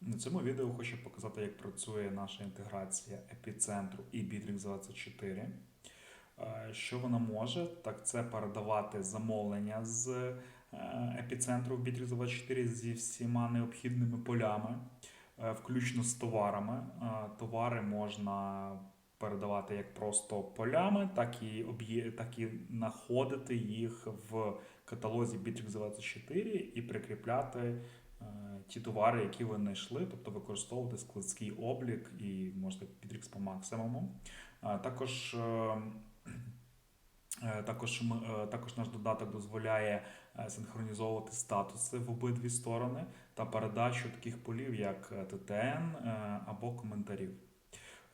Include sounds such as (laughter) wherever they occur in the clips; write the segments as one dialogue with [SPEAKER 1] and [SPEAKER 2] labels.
[SPEAKER 1] На цьому відео хочу показати, як працює наша інтеграція епіцентру і Bittrex 24. Е, Що вона може, так це передавати замовлення з е, епіцентру в Bittrex 24 зі всіма необхідними полями, е, включно з товарами. Товари можна передавати як просто полями, так і, так і знаходити їх в каталозі Bittrex 24 і прикріпляти ті товари, які ви знайшли, тобто використовувати складський облік і можете Bittrex по максимуму. Е, Також, е, е, також, е, також наш додаток дозволяє е, синхронізовувати статуси в обидві сторони та передачу таких полів, як е, ТТН е, або коментарів.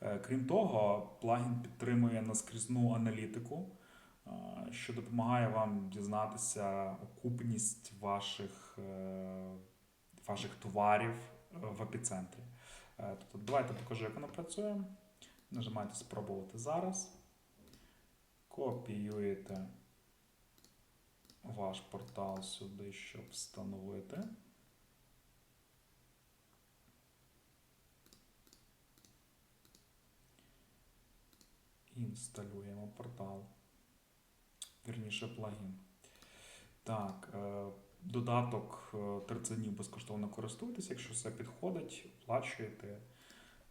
[SPEAKER 1] Е, Крім того, плагін підтримує наскрізну аналітику, е, що допомагає вам дізнатися окупність ваших, е, ваших товарів е, в епіцентрі. Е, Тобто, давайте покажу, як воно працює. Нажимаєте спробувати зараз. Копіюєте ваш портал сюди, щоб встановити. Інсталюємо портал. Вірніше плагін. Так, е, додаток е, 30 днів безкоштовно користуйтесь. Якщо все підходить, оплачуєте.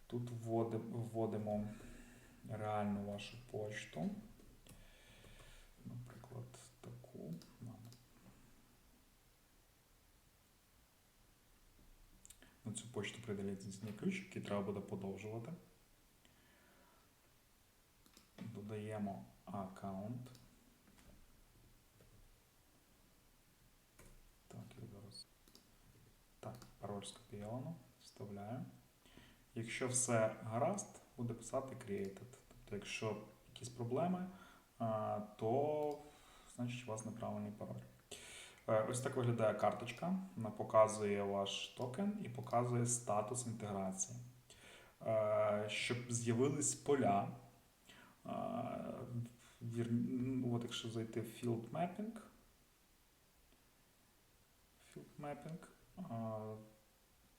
[SPEAKER 1] Тут вводимо, реальну вашу почту. Наприклад, таку. На цю почту ліцензійний ключ, який треба буде подовжувати. Додаємо аккаунт. Так, я зараз. Пароль скопійовано. Вставляю. Якщо все гаразд, буде писати created. Тобто, якщо якісь проблеми, то значить у вас неправильний пароль. Е, Ось так виглядає карточка. Вона показує ваш токен і показує статус інтеграції. Е, Щоб з'явились поля. е, ну, От якщо зайти в Field Mapping. Field Mapping.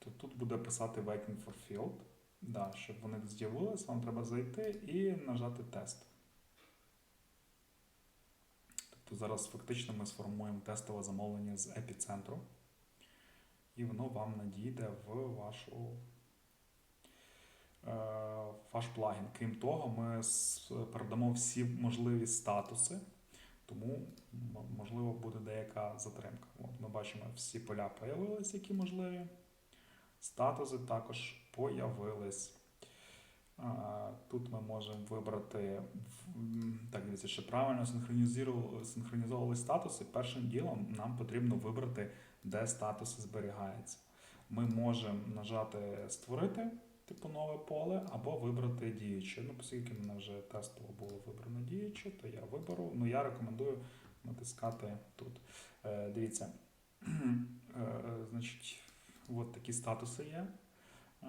[SPEAKER 1] То тут буде писати Waiting for Field. Да, щоб вони з'явились, вам треба зайти і нажати тест. Тобто зараз фактично ми сформуємо тестове замовлення з епіцентру, і воно вам надійде в вашу, е, ваш плагін. Крім того, ми передамо всі можливі статуси, тому можливо буде деяка затримка. От ми бачимо, всі поля появилися, які можливі. Статуси також появились. Тут ми можемо вибрати так, дивіться, щоб правильно синхронізовували статуси. Першим ділом нам потрібно вибрати, де статуси зберігаються. Ми можемо нажати Створити, типу нове поле, або вибрати діюче. Ну, оскільки в мене вже тестово було вибрано діюче, то я виберу. Ну, я рекомендую натискати тут. Е, Дивіться, (clears throat) Е, значить, от такі статуси є. Е,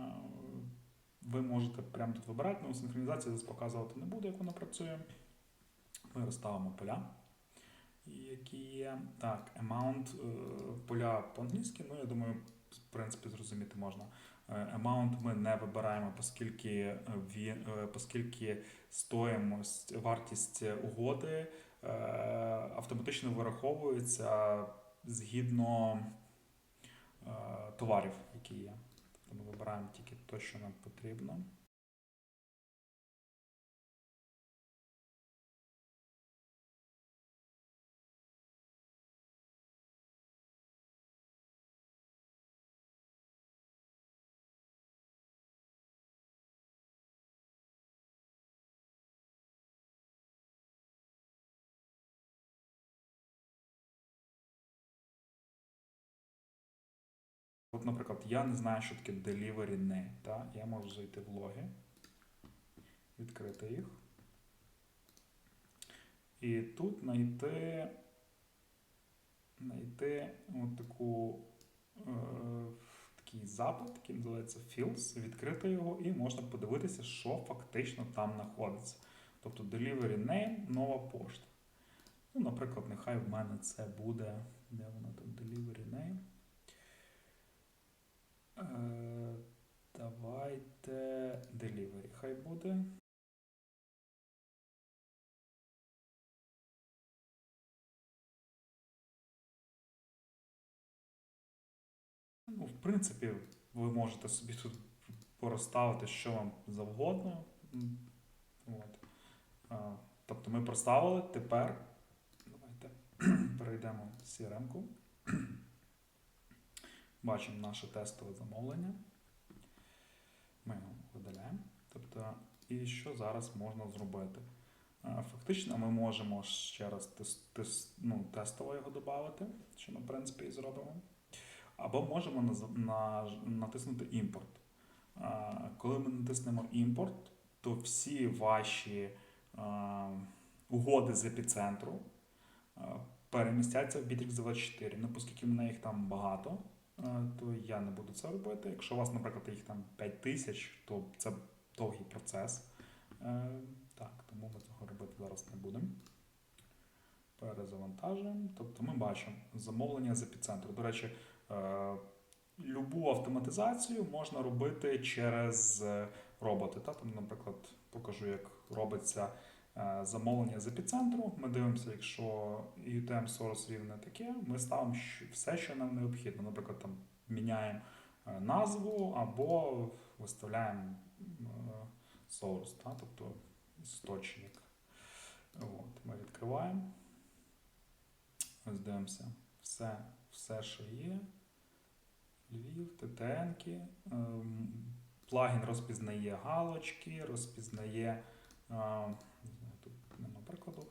[SPEAKER 1] Ви можете прямо тут вибирати, ну, синхронізація зараз показувати не буде, як вона працює. Ми розставимо поля, які є. Так, amount, е, поля по-англійськи, ну я думаю, в принципі, зрозуміти можна. Е, Amount ми не вибираємо, оскільки, оскільки стоїмость, вартість угоди автоматично вираховується згідно товарів, які є. Ми вибираємо тільки те, що нам потрібно. От, наприклад, я не знаю, що таке delivery name. Та? Я можу зайти в логи, відкрити їх. І тут знайти, знайти от таку, е, такий запит, який називається Fields, відкрити його, і можна подивитися, що фактично там знаходиться. Тобто delivery name, нова пошта. Ну, наприклад, нехай в мене це буде. Де воно там delivery name? Е, Давайте delivery хай буде. Ну, в принципі, ви можете собі тут порозставити, що вам завгодно. От. Тобто ми проставили, тепер давайте (clears throat) перейдемо в CRM-ку. Бачимо наше тестове замовлення. Ми його видаляємо. Тобто, і що зараз можна зробити? Фактично, ми можемо ще раз тес, тес, ну, тестово його додати, що ми, в принципі, і зробимо. Або можемо наз- на, натиснути імпорт. Коли ми натиснемо імпорт, то всі ваші а, угоди з епіцентру перемістяться в Bittrex 24. Ну, оскільки в мене їх там багато, то я не буду це робити. Якщо у вас, наприклад, їх там 5 тисяч, то це довгий процес. Е, Так, тому ми цього робити зараз не будемо. Перезавантажуємо. Тобто ми бачимо замовлення з епіцентру. До речі, е, любу автоматизацію можна робити через е, роботи. Та? Там, наприклад, покажу, як робиться е, замовлення з епіцентру. Ми дивимося, якщо UTM source рівне таке, ми ставимо все, що нам необхідно. Наприклад, там міняємо е, назву або виставляємо е, source, та? тобто істочник. От, ми відкриваємо. Ось дивимося. Все, все, що є. Львів, ТТНки. Ем, Плагін розпізнає галочки, розпізнає. Тут нема прикладу.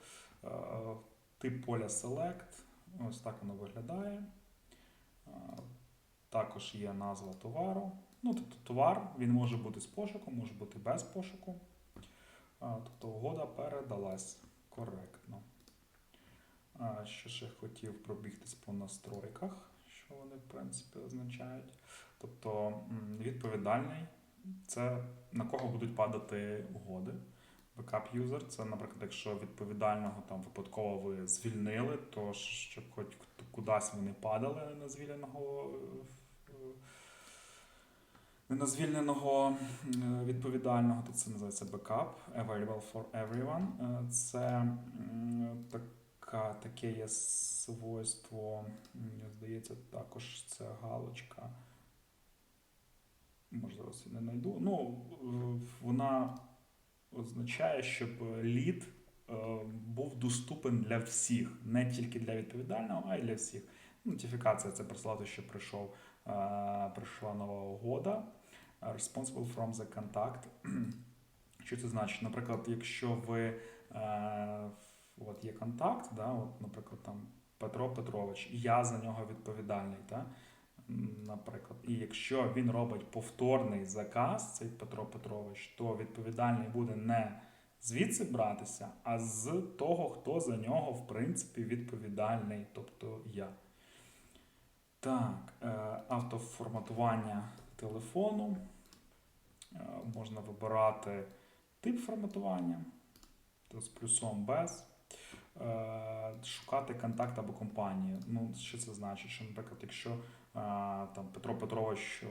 [SPEAKER 1] Тип поля Select. Ось так воно виглядає. Також є назва товару. Ну, тобто товар він може бути з пошуком, може бути без пошуку. Тобто угода передалась коректно. Що ще хотів пробігтись по настройках, що вони в принципі означають. Тобто відповідальний це на кого будуть падати угоди. Бекап юзер це, наприклад, якщо відповідального там випадково ви звільнили, то щоб хоч кудись вони падали на звільненого. е, на звільненого е, відповідального, то це називається backup, available for everyone. Е, Це така, таке є свойство, мені здається, також це галочка. Може, зараз я не знайду. Ну, вона означає, щоб лід е, був доступен для всіх, не тільки для відповідального, а й для всіх. Нотифікація це прислати, що прийшов, е, прийшла нова угода. Responsible from the contact. Що це значить? Наприклад, якщо ви е, от є контакт, да, от, наприклад, там Петро Петрович, я за нього відповідальний. Да? Наприклад, і якщо він робить повторний заказ, цей Петро Петрович, то відповідальний буде не звідси братися, а з того, хто за нього, в принципі, відповідальний, тобто я. Так, е, автоформатування телефону. Е, Можна вибирати тип форматування, то з плюсом без. Е, Шукати контакт або компанію. Ну, що це значить? Що, наприклад, якщо е, там Петро Петрович е,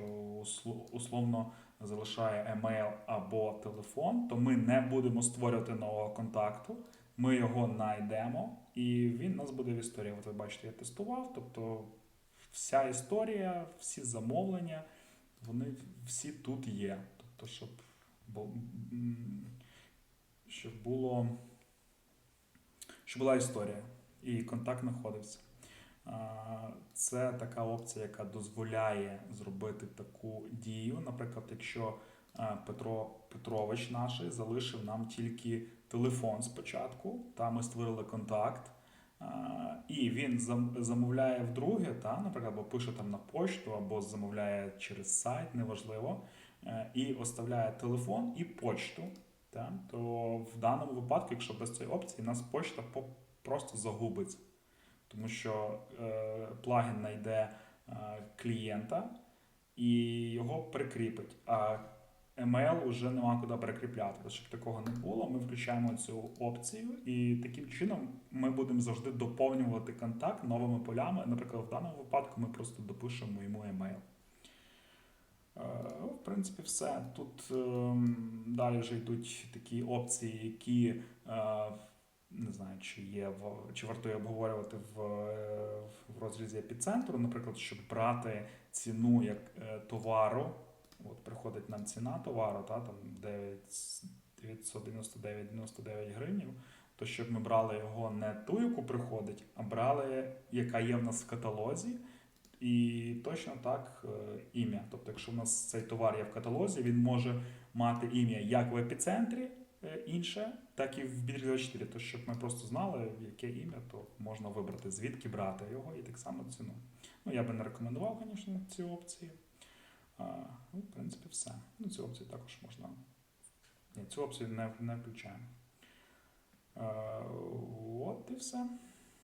[SPEAKER 1] условно залишає емейл або телефон, то ми не будемо створювати нового контакту. Ми його знайдемо, і він нас буде в історії. От ви бачите, я тестував, тобто вся історія, всі замовлення, вони всі тут є. Тобто, щоб, щоб було. Щоб була історія і контакт знаходився. Це така опція, яка дозволяє зробити таку дію. Наприклад, якщо Петро Петрович наш залишив нам тільки телефон спочатку, та ми створили контакт, і він замовляє вдруге, та, наприклад, або пише там на почту, або замовляє через сайт, неважливо, е, і оставляє телефон і почту. Та, то в даному випадку, якщо без цієї опції, нас почта просто загубиться. Тому що е, плагін знайде е, клієнта і його прикріпить. А емейл вже нема куди перекріпляти. Тобто, Щоб такого не було, ми включаємо цю опцію, і таким чином ми будемо завжди доповнювати контакт новими полями. Наприклад, в даному випадку ми просто допишемо йому емейл. Е, В принципі, все. Тут ем, далі вже йдуть такі опції, які е, не знаю, чи є чи вартує обговорювати в, е, в розрізі епіцентру, наприклад, щоб брати ціну як товару. От приходить нам ціна товару, та, там 9 999,99 гривень, то щоб ми брали його не ту, яку приходить, а брали, яка є в нас в каталозі, і точно так е, ім'я. Тобто, якщо в нас цей товар є в каталозі, він може мати ім'я як в епіцентрі е, інше, так і в бідрі 4. То щоб ми просто знали, яке ім'я, то можна вибрати, звідки брати його і так само ціну. Ну, я би не рекомендував, звісно, ці опції. Ну, в принципі, все. Ну, цю опцію також можна. Ні, цю опцію не, не включаємо. Е, от і все.